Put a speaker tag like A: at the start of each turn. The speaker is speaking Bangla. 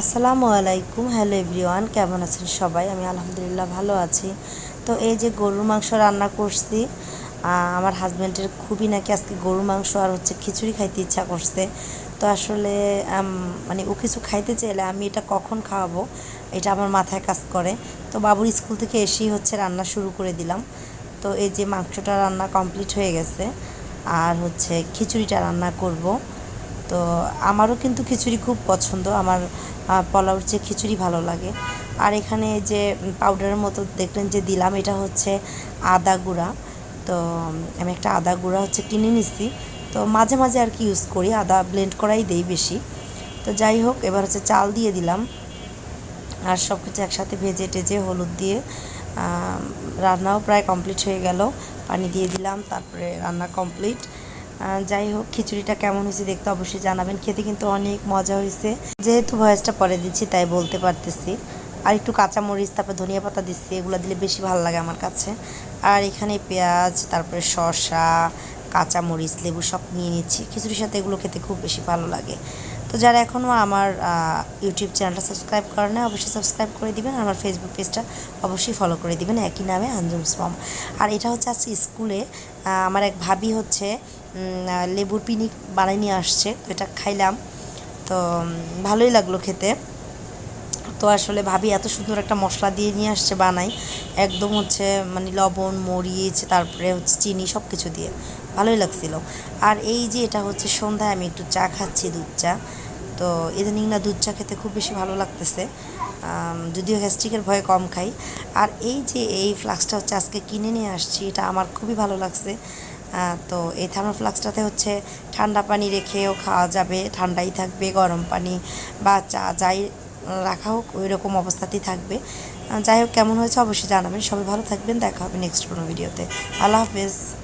A: আসসালামু আলাইকুম, হ্যালো এভরিওয়ান, কেমন আছেন সবাই? আমি আলহামদুলিল্লাহ ভালো আছি। তো এই যে গরুর মাংস রান্না করছি আমার হাজব্যান্ডের খুবই নাকি আজকে গরুর মাংস আর হচ্ছে খিচুড়ি খাইতে ইচ্ছা করছে। তো আসলে মানে ও কিছু খাইতে চাইলে আমি এটা কখন খাওয়াবো, এটা আমার মাথায় কাজ করে। তো বাবুর স্কুল থেকে এসেই হচ্ছে রান্না শুরু করে দিলাম। তো এই যে মাংসটা রান্না কমপ্লিট হয়ে গেছে, আর হচ্ছে খিচুড়িটা রান্না করব। তো আমারও কিন্তু খিচুড়ি খুব পছন্দ। আমার পোলাওর চেয়ে খিচুড়ি ভালো লাগে। আর এখানে যে পাউডারের মতো দেখলেন যে দিলাম, এটা হচ্ছে আদা গুঁড়া। তো আমি একটা আদা গুঁড়া হচ্ছে কিনে নিছি। তো মাঝে মাঝে আর কি ইউজ করি, আদা ব্লেন্ড করাই দেই বেশি। তো যাই হোক, এবার হচ্ছে চাল দিয়ে দিলাম। আর সব কিছু একসাথে ভেজে টেজে হলুদ দিয়ে রান্নাও প্রায় কমপ্লিট হয়ে গেল। পানি দিয়ে দিলাম, তারপরে রান্না কমপ্লিট যাই হোক, খিচুড়িটা কেমন হয়েছে দেখতে অবশ্যই জানাবেন। খেতে কিন্তু অনেক মজা হয়েছে। যেহেতু ভয়েসটা পরে দিচ্ছি, তাই বলতে পারতেছি। আর একটু কাঁচামরিচ, তারপরে ধনিয়া পাতা দিচ্ছি, এগুলো দিলে বেশি ভালো লাগে আমার কাছে। আর এখানে পেঁয়াজ, তারপরে শসা, কাঁচামরিচ, লেবু সব নিয়ে নিচ্ছি। খিচুড়ির সাথে এগুলো খেতে খুব বেশি ভালো লাগে। তো যারা এখনও আমার ইউটিউব চ্যানেলটা সাবস্ক্রাইব করে না, অবশ্যই সাবস্ক্রাইব করে দিবেন। আমার ফেসবুক পেজটা অবশ্যই ফলো করে দিবেন। একই নামে আঞ্জুমস মম আর এটা হচ্ছে আজকে স্কুলে আমার এক ভাবি হচ্ছে লেবুর পিনিক বানিয়ে নিয়ে আসছে। তো এটা খাইলাম। তো ভালোই লাগল খেতে। তো আসলে ভাবি এত সুন্দর একটা মশলা দিয়ে নিয়ে আসছে বানাই। একদম হচ্ছে মানে লবণ, মরিচ, তারপরে হচ্ছে চিনি সব কিছু দিয়ে। ভালোই লাগছিল। আর এই যে এটা হচ্ছে সন্ধ্যায় আমি একটু চা খাচ্ছি দুধ চা। তো ইদানিং না দুধ চা খেতে খুব বেশি ভালো লাগতেছে। যদিও গ্যাস্ট্রিকের ভয়ে কম খাই। আর এই যে এই ফ্লাক্সটা হচ্ছে আজকে কিনে নিয়ে আসছি, এটা আমার খুবই ভালো লাগছে। তো এই থার্মো ফ্লাক্সটাতে হচ্ছে ঠান্ডা পানি রেখেও খাওয়া যাবে, ঠান্ডাই থাকবে, গরম পানি বা চা যাই রাখা হোক, ওই রকম অবস্থাতেই থাকবে। যাই হোক, কেমন হয়েছে অবশ্যই জানাবেন। সবাই ভালো থাকবেন, দেখা হবে নেক্সট কোনো ভিডিওতে আল্লাহ হাফেজ।